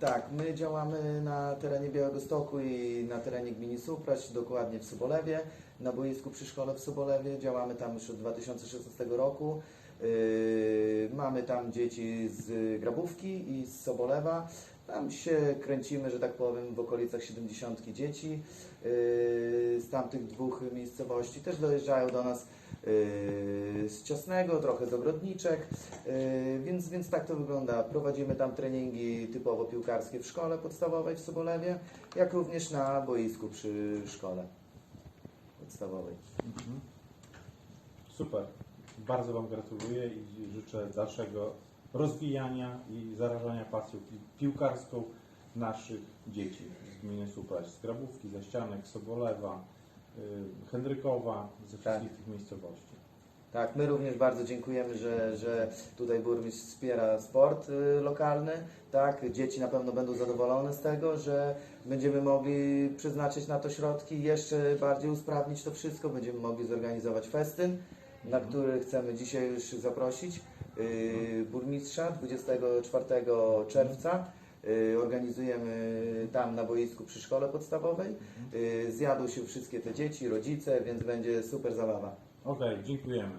Tak, my działamy na terenie Białegostoku i na terenie gminy Supraś, dokładnie w Sobolewie, na boisku przy szkole w Sobolewie. Działamy tam już od 2016 roku. Yy, mamy tam dzieci z Grabówki i z Sobolewa. Tam się kręcimy, że tak powiem, w okolicach 70 dzieci yy, z tamtych dwóch miejscowości. Też dojeżdżają do nas yy, Ciasnego, trochę z Ogrodniczek, yy, więc, więc tak to wygląda. Prowadzimy tam treningi typowo piłkarskie w szkole podstawowej w Sobolewie, jak również na boisku przy szkole podstawowej. Mhm. Super. Bardzo Wam gratuluję i życzę dalszego rozwijania i zarażania pasją pi- piłkarską naszych dzieci z gminy Supraś, z Grabówki, ze Ścianek, Sobolewa, y, Henrykowa, ze wszystkich tych miejscowości. Tak, my również bardzo dziękujemy, że, że tutaj burmistrz wspiera sport y, lokalny. Tak, dzieci na pewno będą zadowolone z tego, że będziemy mogli przeznaczyć na to środki, jeszcze bardziej usprawnić to wszystko. Będziemy mogli zorganizować festyn, na Mhm. który chcemy dzisiaj już zaprosić y, burmistrza 24 czerwca. Y, Organizujemy tam na boisku przy szkole podstawowej. Y, Zjadą się wszystkie te dzieci, rodzice, więc będzie super zabawa. Okej, dziękujemy.